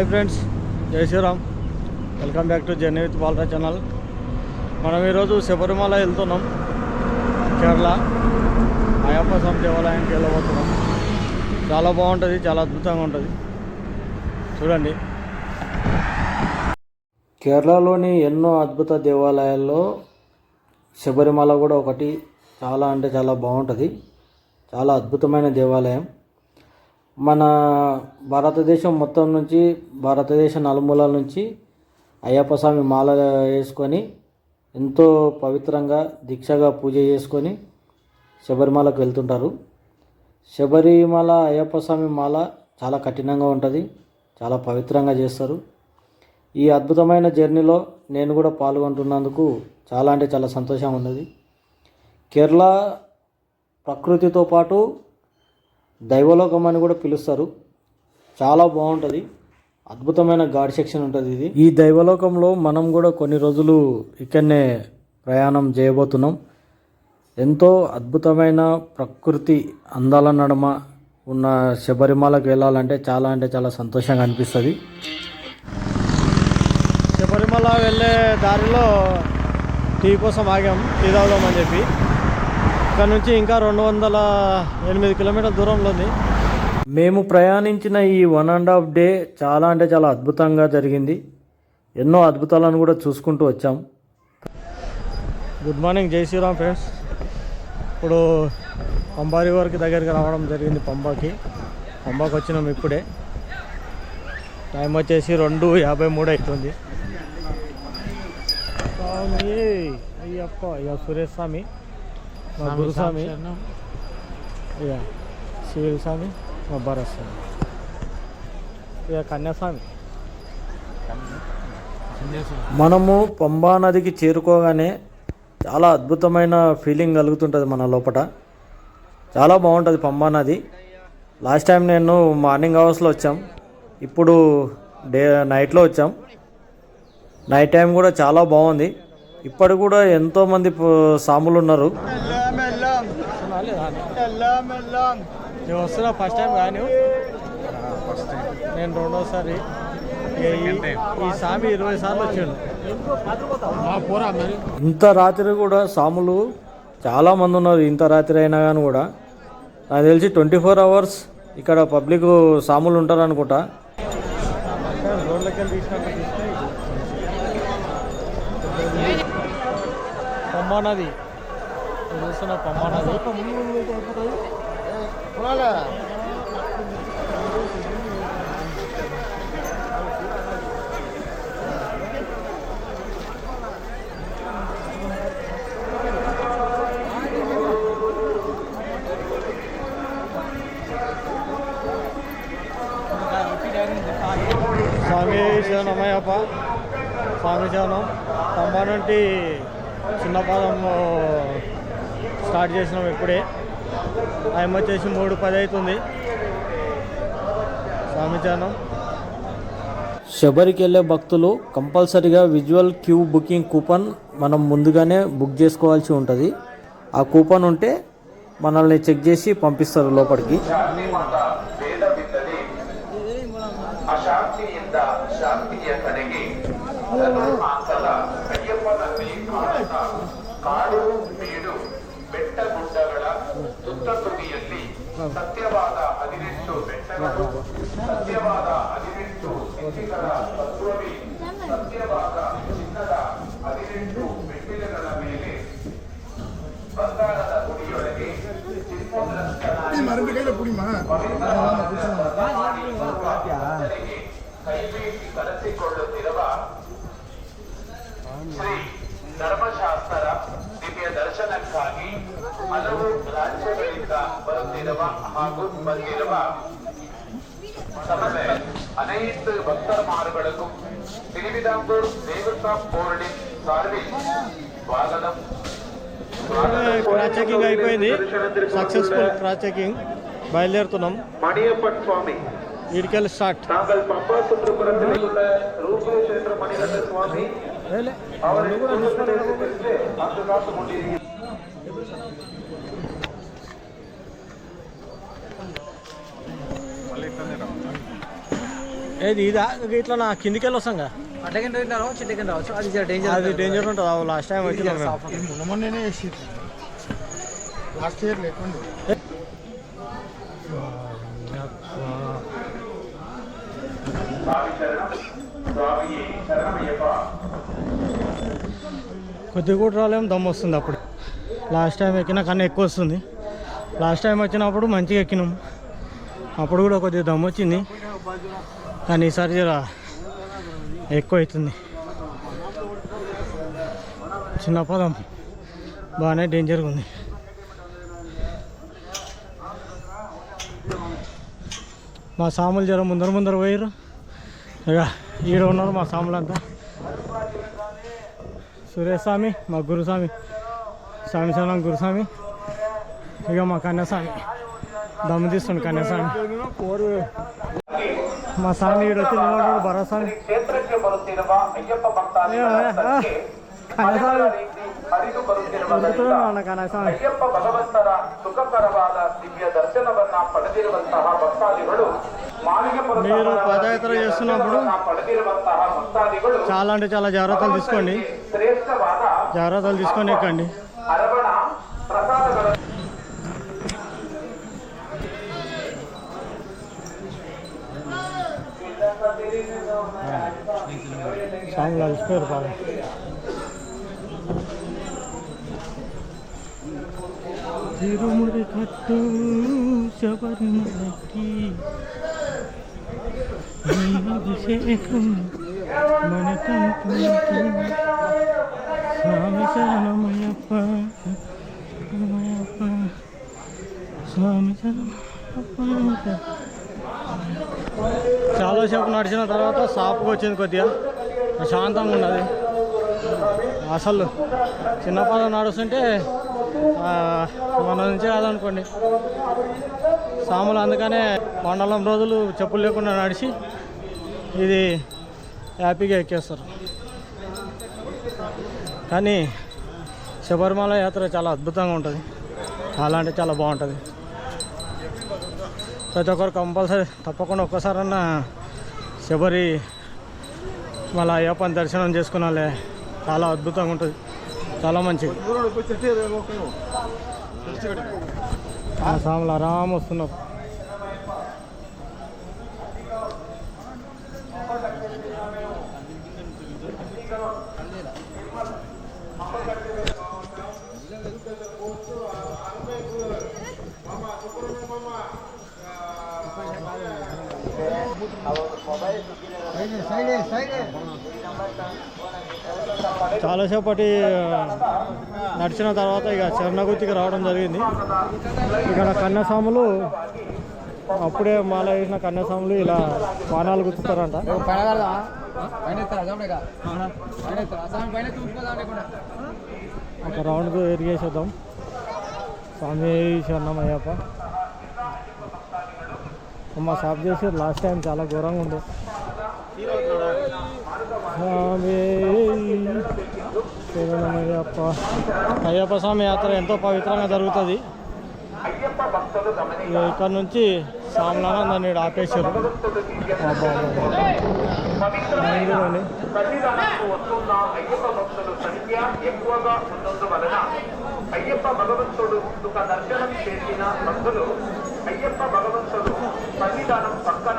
Hi friends జై Shriram. Welcome back to journey with Balara channel. మనం ఈరోజు శబరిమల వెళ్తున్నాం కేరళ. అయ్యప్ప స్వామి దేవాలయానికి వెళ్ళబోతున్నాం. చాలా బాగుంటుంది చాలా అద్భుతంగా ఉంటుంది. చూడండి. కేరళలోని ఎన్నో అద్భుత దేవాలయాల్లో శబరిమల కూడా ఒకటి. చాలా అంటే చాలా బాగుంటుంది. చాలా అద్భుతమైన దేవాలయం. మన భారతదేశం మొత్తం నుంచి భారతదేశ నలుమూలల నుంచి అయ్యప్ప స్వామి మాల వేసుకొని ఎంతో పవిత్రంగా దీక్షగా పూజ చేసుకొని శబరిమలకు వెళ్తుంటారు. శబరిమల అయ్యప్ప స్వామి మాల చాలా కఠినంగా ఉంటుంది చాలా పవిత్రంగా చేస్తారు. ఈ అద్భుతమైన జర్నీలో నేను కూడా పాల్గొంటున్నందుకు చాలా అంటే చాలా సంతోషంగా ఉన్నది. కేరళ ప్రకృతితో పాటు దైవలోకం అని కూడా పిలుస్తారు. చాలా బాగుంటుంది. అద్భుతమైన గాడ్ సెక్షన్ ఉంటుంది ఇది. ఈ దైవలోకంలో మనం కూడా కొన్ని రోజులు ఇక్కడనే ప్రయాణం చేయబోతున్నాం. ఎంతో అద్భుతమైన ప్రకృతి అందాల నడుమ ఉన్న శబరిమలకు వెళ్ళాలంటే చాలా అంటే చాలా సంతోషంగా అనిపిస్తుంది. శబరిమల వెళ్ళే దారిలో టీ కోసం ఆగాం టీ తాగుదామని చెప్పి. ఇక్కడ నుంచి ఇంకా రెండు వందల ఎనిమిది కిలోమీటర్ల దూరంలో ఉంది. మేము ప్రయాణించిన ఈ వన్ అండ్ హాఫ్ డే చాలా అంటే చాలా అద్భుతంగా జరిగింది. ఎన్నో అద్భుతాలను కూడా చూసుకుంటూ వచ్చాం. గుడ్ మార్నింగ్ జై శ్రీరామ్ ఫ్రెండ్స్. ఇప్పుడు పంబారి వరకు దగ్గరికి రావడం జరిగింది పంబాకి. పంబాకి వచ్చినాం ఇప్పుడే. టైం వచ్చేసి రెండు యాభై మూడు అవుతుంది అయ్యప్ప ఇక సురేష్ స్వామి. మా గురుస్వామి. ఇక స్వామి మా భరత్ స్వామి. ఇక కన్యాస్వామి. మనము పంబా నదికి చేరుకోగానే చాలా అద్భుతమైన ఫీలింగ్ కలుగుతుంటుంది మన లోపల చాలా బాగుంటుంది పంబా నది. లాస్ట్ టైం నేను మార్నింగ్ అవర్స్లో వచ్చాం. ఇప్పుడు డే నైట్లో వచ్చాం. నైట్ టైం కూడా చాలా బాగుంది. ఇప్పటి కూడా ఎంతోమంది సాములు ఉన్నారు. వస్తున్నా ఫస్ట్ టైం కానీ నేను రెండోసారి ఇక ఈ- ఈ స్వామి ఇరవై సార్లు వచ్చాడు. ఇంత రాత్రి కూడా సాములు చాలా మంది ఉన్నారు ఇంత రాత్రి అయినా కానీ కూడా. నాకు తెలిసి ట్వంటీ ఫోర్ అవర్స్ ఇక్కడ పబ్లిక్ సాములు ఉంటారు అనుకుంటా. పమ్మానది చూస్తున్న పమ్మానది స్వామి శరణమయ్యప్ప స్వామి శివనం పంబ నుండి చిన్న స్టార్ట్ చేసినాం ఇప్పుడే టైం వచ్చేసి మూడు పది అవుతుంది స్వామి చరణం శబరికి వెళ్ళే భక్తులు కంపల్సరీగా విజువల్ క్యూ బుకింగ్ కూపన్ మనం ముందుగానే బుక్ చేసుకోవాల్సి ఉంటుంది ఆ కూపన్ ఉంటే మనల్ని చెక్ చేసి పంపిస్తారు లోపలికి ಅಶಾಂತಿಯಿಂದ ಶಾಂತಿಯ ಕಡೆಗೆ ಧನುರ್ಮಾಸದ ಅಯ್ಯಪ್ಪನಲ್ಲಿ ಕಾಣುತ್ತಾ ಕಾಡು ಬೀಡು ಬೆಟ್ಟ ಗುಡ್ಡಗಳ ಸುತ್ತ ತುದಿಯಲ್ಲಿ ಸತ್ಯವಾದ ಹದಿನೆಂಟು ಬೆಟ್ಟಗಳು ಸತ್ಯವಾದ ಹದಿನೆಂಟು ಸಿದ್ಧಿಗಳ ತತ್ವವಿ ಸತ್ಯವಾದ ಚಿನ್ನದ ಹದಿನೆಂಟು ಮೆಟ್ಟಿಲುಗಳ ಮೇಲೆ ಬಂಗಾರದ ಗುಡಿಯೊಳಗೆ ಕೈಬೀಸಿ ಕರೆಸಿಕೊಳ್ಳುತ್ತಿರುವ ಶ್ರೀ ದರ್ಶನಕ್ಕಾಗಿ ಹಲವು ರಾಜ್ಯಗಳಿಂದ ಬರುತ್ತಿರುವ ಹಾಗೂ ಬಂದಿರುವ ಸಮಸ್ಯೆ அனைத்து பக்தர்மார்களுக்கும் திருவிதாங்கூர் தேவஸ்தாம் போர்டின் சார்பில் ஸ்வாகதம் క్రాస్ చెకింగ్ అయిపోయింది సక్సెస్ఫుల్ క్రాస్ చెకింగ్ బయలుదేరుతున్నాం மணியப்பன் சுவாமி వీడికెళ్ళి స్టార్ట్ தாங்கள் பம்பா சுற்றுப்புறத்தில் உள்ள ரூபேஷ் என்ற மணிகண்ட சுவாமி அவரை குடும்பத்திலிருந்து பிரித்து அங்கு காத்துக் கொண்டிருக்கிறார் ఏది ఇదా? ఇట్లా నా కిందికి వెళ్ళి వస్తాం కదా అడ్డగంట రావచ్చు చిట్టగంట రావచ్చు అది డేంజర్ అది డేంజర్ ఉంటుంది లాస్ట్ టైం వచ్చిన మేము. మొన్ననే వేసి లాస్ట్ ఇయర్ లేకుండా కొద్దిగా కూడా రాలేము దమ్ వస్తుంది అప్పుడు. లాస్ట్ టైం ఎక్కినా కన్నా ఎక్కువ వస్తుంది. లాస్ట్ టైం వచ్చినప్పుడు మంచిగా ఎక్కినాం. అప్పుడు కూడా కొద్దిగా దమ్ వచ్చింది. కానీ ఈసారి జర ఎక్కువ అవుతుంది. చిన్న పదం. బాగానే డేంజర్గా ఉంది. మా సాములు జర ముందర ముందర పోయారు ఇక ఈడ ఉన్నారు మా సాములంతా. సురేష్ స్వామి మా గురుస్వామి. శరణశలం గురుస్వామి. ఇక మా కన్యాస్వామి. దమ్ము తీస్తుండు కన్యాస్వామి. మా స్వామి ఇక్కడ వచ్చి కన్యాస్వామి మీరు పదయాత్ర చేస్తున్నప్పుడు చాలా అంటే చాలా జాగ్రత్తలు తీసుకోండి. జాగ్రత్తలు తీసుకొని ఎక్కండి. తిరుముడి కట్టు శబరిమలకి నీ అభిషేకం మన కంటుంది స్వామి శరణమయ్యప్ప శరణమయ్యప్ప స్వామి శరణమయ్యప్ప చాలాసేపు నడిచిన తర్వాత షాప్కి వచ్చింది కొద్దిగా. ప్రశాంతంగా ఉన్నది. అసలు చిన్నపాదం నడుస్తుంటే మన నుంచే కాదనుకోండి. సాములు అందుకనే మండలం రోజులు చెప్పులు లేకుండా నడిచి ఇది హ్యాపీగా ఎక్కేస్తారు. కానీ శబరిమల యాత్ర చాలా అద్భుతంగా ఉంటుంది. చాలా అంటే చాలా బాగుంటుంది. ప్రతి ఒక్కరు కంపల్సరీ తప్పకుండా ఒక్కసారన్నా శబరి మళ్ళీ అయ్యప్పని దర్శనం చేసుకున్నాలే. చాలా అద్భుతంగా ఉంటుంది. చాలా మంచిది. ఆ స్వాములు ఆరామ్ వస్తున్నారు. చాలాసేపటి నడిచిన తర్వాత ఇక చెర్నగుత్తికి రావడం జరిగింది. ఇక్కడ కన్యాస్వాములు అప్పుడే మాల వేసిన కన్యాస్వాములు ఇలా బాణాలు గుర్తుతారంట ఒక రౌండ్ ఎరిగేసేద్దాం. స్వామి శరణమయ్యప్ప. మా షాప్ చేసి లాస్ట్ టైం చాలా ఘోరంగా ఉండే. అయ్యప్ప అయ్యప్ప స్వామి యాత్ర ఎంతో పవిత్రంగా జరుగుతుంది. ఇక్కడ నుంచి సామలానంద నేడు ఆపేశారు. అయ్యప్ప భగవంతుడు దర్శనం చేసిన భక్తులు. అయ్యప్ప భగవంతుడు సన్నిధానం పక్కన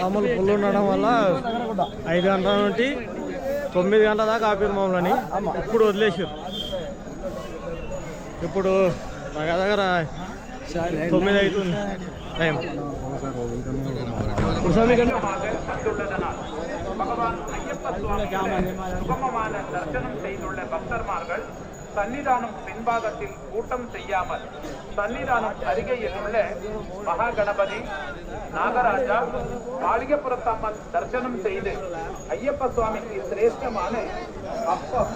సాములు పుల్లు ఉండడం వల్ల ఐదు గంటల నుండి తొమ్మిది గంటల దాకా ఆపారు మమ్మల్ని ఇప్పుడు వదిలేసారు ఇప్పుడు దగ్గర దగ్గర తొమ్మిది అవుతుంది టైం కుసామి కంటే வந்துள்ளதனால் பகவான் ஐயப்ப சுவாமிகளை சுகமமான தரிசனம் செய்துள்ள பக்தர்மார்கள் சன்னிதானம் பின்பாகத்தில் கூட்டம் செய்யாமல் சன்னிதானம் அருகையில் உள்ள மகா கணபதி நாகராஜா மாளிகப்புறத்தம்மன் தரிசனம் செய்து ஐயப்ப சுவாமிக்கு சிரேஷ்டமான அப்பம்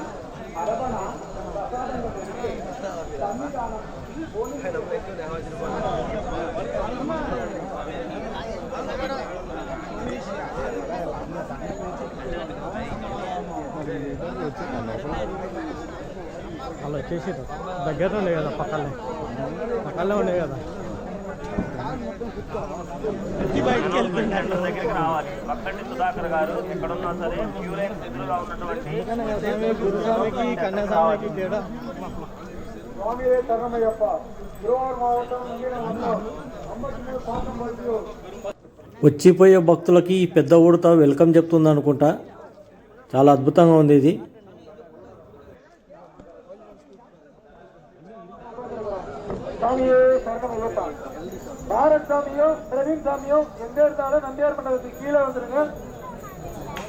అలా వచ్చేసి దగ్గర ఉండే కదా పక్కనే. పక్కనే ఉండే కదా. దగ్గరికి రావాలి. పక్కంటి సుధాకర్ గారు ఎక్కడున్నా సరే క్యూ లైన్ ఎదురుగా ఉన్నటువంటి గురుస్వామికి కన్యాస్వామికి తేడా. స్వామి శరణమయ్యప్ప తిరువారు మావటం అంబటి పాఠం మరియు వచ్చిపోయే భక్తులకి ఈ పెద్ద ఉడత వెల్కమ్ చెప్తుంది అనుకుంటా చాలా అద్భుతంగా ఉంది ఇది. சாமியே சரணம் ஐயப்பா பாரத் சாமியோ பிரவீன் சாமியோ எந்த இருந்தாலும் நம்பியார் மண்டபத்துக்கு கீழே வந்துருங்க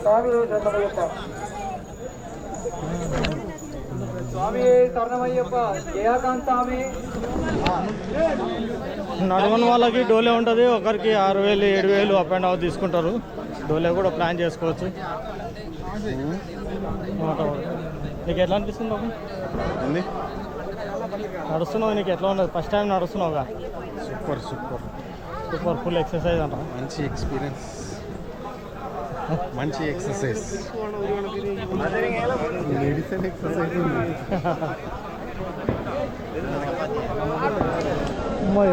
சாமியே சரணம் ஐயப்பா சுவாமியே சரணமையப்பா ஜெயகாந்த் சாமி నడవని వాళ్ళకి డోలే ఉంటుంది ఒకరికి ఆరు వేలు ఏడు వేలు అప్ అండ్ డౌన్ తీసుకుంటారు డోలే కూడా ప్లాన్ చేసుకోవచ్చు మాట నీకు ఎట్లా అనిపిస్తుంది బాబు ఏంది నడుస్తున్నావు నీకు ఎట్లా ఉన్నది? First time నడుస్తున్నావుగా? Super super super full exercise అంట మంచి ఎక్స్పీరియన్స్ మంచి ఎక్సర్సైజ్ మెడిసిన్ ఎక్సర్సైజ్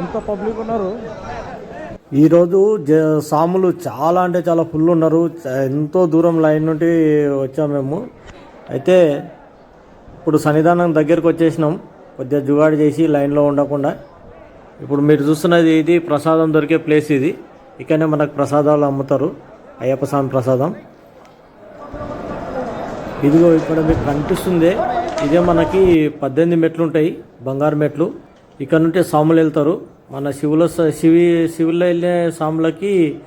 ఎంత పబ్లిక్ ఉన్నారు? ఈరోజు జ సాములు చాలా అంటే చాలా ఫుల్ ఉన్నారు. ఎంతో దూరం లైన్ నుండి వచ్చాం మేము. అయితే ఇప్పుడు సన్నిధానం దగ్గరికి వచ్చేసినాం. కొద్దిగా జుగాడు చేసి లైన్లో ఉండకుండా. ఇప్పుడు మీరు చూస్తున్నది ఇది ప్రసాదం దొరికే ప్లేస్ ఇది. ఇక్కడనే మనకు ప్రసాదాలు అమ్ముతారు. అయ్యప్ప స్వామి ప్రసాదం. ఇదిగో ఇక్కడ మీకు కనిపిస్తుంది ఇదే మనకి పద్దెనిమిది మెట్లు ఉంటాయి బంగారు మెట్లు. ఇక్కడ నుండి సాములు వెళ్తారు. మన శివుల స- శివి శివుల్లో వెళ్ళే సాములకి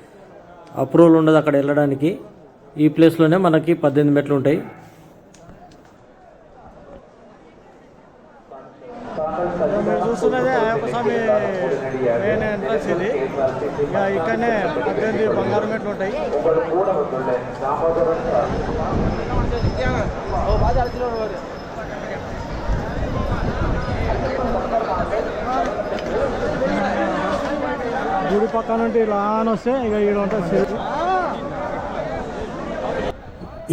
అప్రూవల్ ఉండదు అక్కడ వెళ్ళడానికి. ఈ ప్లేస్లోనే మనకి పద్దెనిమిది మెట్లు ఉంటాయి. మీరు చూస్తున్నదే అయ్యప్ప మెయిన్ ఎంట్రన్స్ ఇది. ఇక ఇక్కడనే పద్దెనిమిది బంగారు మెట్లు ఉంటాయి. గుడి పక్కన నుండి ఇలా అని వస్తే ఇక ఈడ ఉంటుంది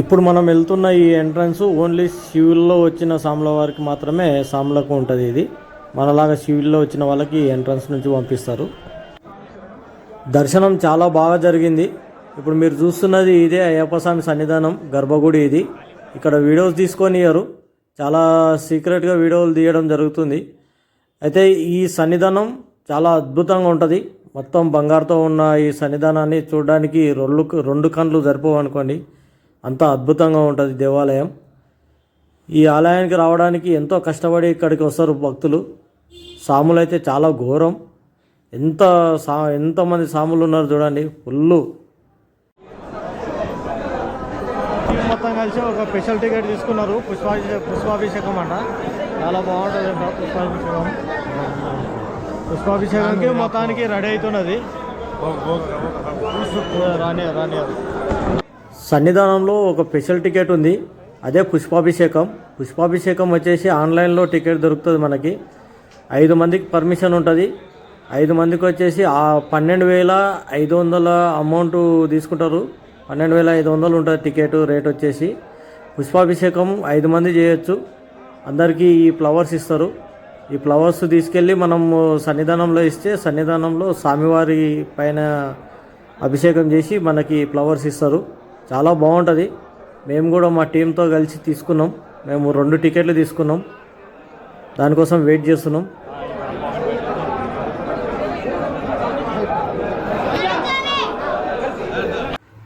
ఇప్పుడు మనం వెళ్తున్న ఈ ఎంట్రన్స్ ఓన్లీ సివిల్లో వచ్చిన సామ్ల వారికి మాత్రమే సామ్లకు ఉంటుంది ఇది. మనలాగా సివిల్లో వచ్చిన వాళ్ళకి ఎంట్రన్స్ నుంచి పంపిస్తారు. దర్శనం చాలా బాగా జరిగింది. ఇప్పుడు మీరు చూస్తున్నది ఇదే అయ్యప్ప స్వామి సన్నిధానం గర్భగుడి ఇది. ఇక్కడ వీడియోస్ తీసుకొని ఇయ్యరు చాలా సీక్రెట్గా వీడియోలు తీయడం జరుగుతుంది. అయితే ఈ సన్నిధానం చాలా అద్భుతంగా ఉంటుంది. మొత్తం బంగారుతో ఉన్న ఈ సన్నిధానాన్ని చూడడానికి రెండు రెండు కళ్ళు సరిపోవు అనుకోండి అంత అద్భుతంగా ఉంటుంది దేవాలయం. ఈ ఆలయానికి రావడానికి ఎంతో కష్టపడి ఇక్కడికి వస్తారు భక్తులు. సాములు అయితే చాలా ఘోరం. ఎంత సా ఎంతమంది సాములు ఉన్నారు చూడండి ఫుల్లు. మొత్తం కలిసి ఒక స్పెషల్ టికెట్ తీసుకున్నారు. పుష్పాభిషేకం పుష్పాభిషేకం అంట. చాలా బాగుంటుంది పుష్పాభిషేకం. పుష్పాభిషేకంకి మొత్తానికి రెడీ అవుతున్నది. రాని రాని. సన్నిధానంలో ఒక స్పెషల్ టికెట్ ఉంది. అదే పుష్పాభిషేకం. పుష్పాభిషేకం వచ్చేసి ఆన్లైన్లో టికెట్ దొరుకుతుంది మనకి. ఐదు మందికి పర్మిషన్ ఉంటుంది. ఐదు మందికి వచ్చేసి ఆ పన్నెండు వేల ఐదు వందల అమౌంట్ తీసుకుంటారు. పన్నెండు వేల ఐదు వందలు ఉంటుంది టికెట్ రేట్ వచ్చేసి. పుష్పాభిషేకం ఐదు మంది చేయొచ్చు. అందరికీ ఈ ఫ్లవర్స్ ఇస్తారు. ఈ ఫ్లవర్స్ తీసుకెళ్ళి మనము సన్నిధానంలో ఇస్తే సన్నిధానంలో స్వామివారి పైన అభిషేకం చేసి మనకి ఫ్లవర్స్ ఇస్తారు. చాలా బాగుంటుంది. మేము కూడా మా టీంతో కలిసి తీసుకున్నాం. మేము రెండు టికెట్లు తీసుకున్నాం. దానికోసం వెయిట్ చేస్తున్నాం.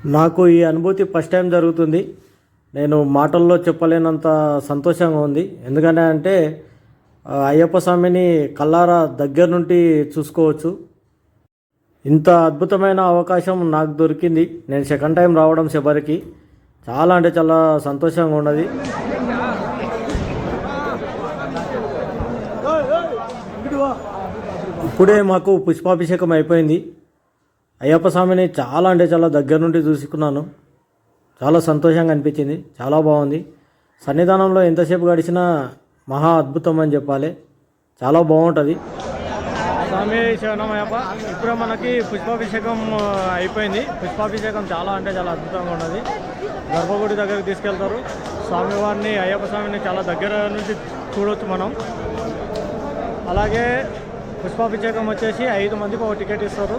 నాకు ఈ అనుభూతి ఫస్ట్ టైం జరుగుతుంది. నేను మాటల్లో చెప్పలేనంత సంతోషంగా ఉంది. ఎందుకంటే అంటే అయ్యప్ప స్వామిని కల్లారా దగ్గర నుండి చూసుకోవచ్చు. ఇంత అద్భుతమైన అవకాశం నాకు దొరికింది. నేను సెకండ్ టైం రావడం శబరికి చాలా అంటే చాలా సంతోషంగా ఉన్నది. ఇప్పుడే మాకు పుష్పాభిషేకం అయిపోయింది. అయ్యప్ప స్వామిని చాలా అంటే చాలా దగ్గర నుండి చూసుకున్నాను. చాలా సంతోషంగా అనిపించింది. చాలా బాగుంది. సన్నిధానంలో ఎంతసేపు గడిచినా మహా అద్భుతం అని చెప్పాలి. చాలా బాగుంటుంది. స్వామి శివనమయ్యప్ప ఇప్పుడు మనకి పుష్పాభిషేకం అయిపోయింది. పుష్పాభిషేకం చాలా అంటే చాలా అద్భుతంగా ఉన్నది. గర్భగుడి దగ్గరికి తీసుకెళ్తారు. స్వామివారిని అయ్యప్ప స్వామిని చాలా దగ్గర నుంచి చూడవచ్చు మనం. అలాగే పుష్పాభిషేకం వచ్చేసి ఐదు మందికి ఒక టికెట్ ఇస్తారు.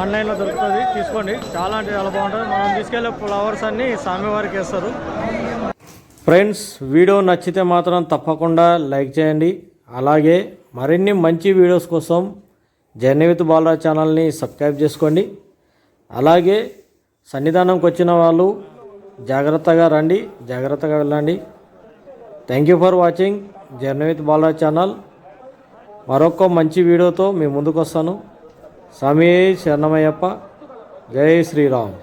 ఆన్లైన్లో దొరుకుతుంది. తీసుకోండి. చాలా అంటే చాలా బాగుంటుంది. మనం తీసుకెళ్ళే ఫ్లవర్స్ అన్నీ స్వామివారికి వేస్తారు. ఫ్రెండ్స్ వీడియో నచ్చితే మాత్రం తప్పకుండా లైక్ చేయండి. అలాగే మరిన్ని మంచి వీడియోస్ కోసం జర్నీవిత్ బాలరా ఛానల్ని సబ్స్క్రైబ్ చేసుకోండి. అలాగే సన్నిధానంకి వచ్చిన వాళ్ళు జాగ్రత్తగా రండి జాగ్రత్తగా వెళ్ళండి. Thank you for watching journey with Balara channel. మరొక మంచి వీడియోతో మీ ముందుకు వస్తాను. స్వామి శరణమయ్యప్ప. జై శ్రీరామ్.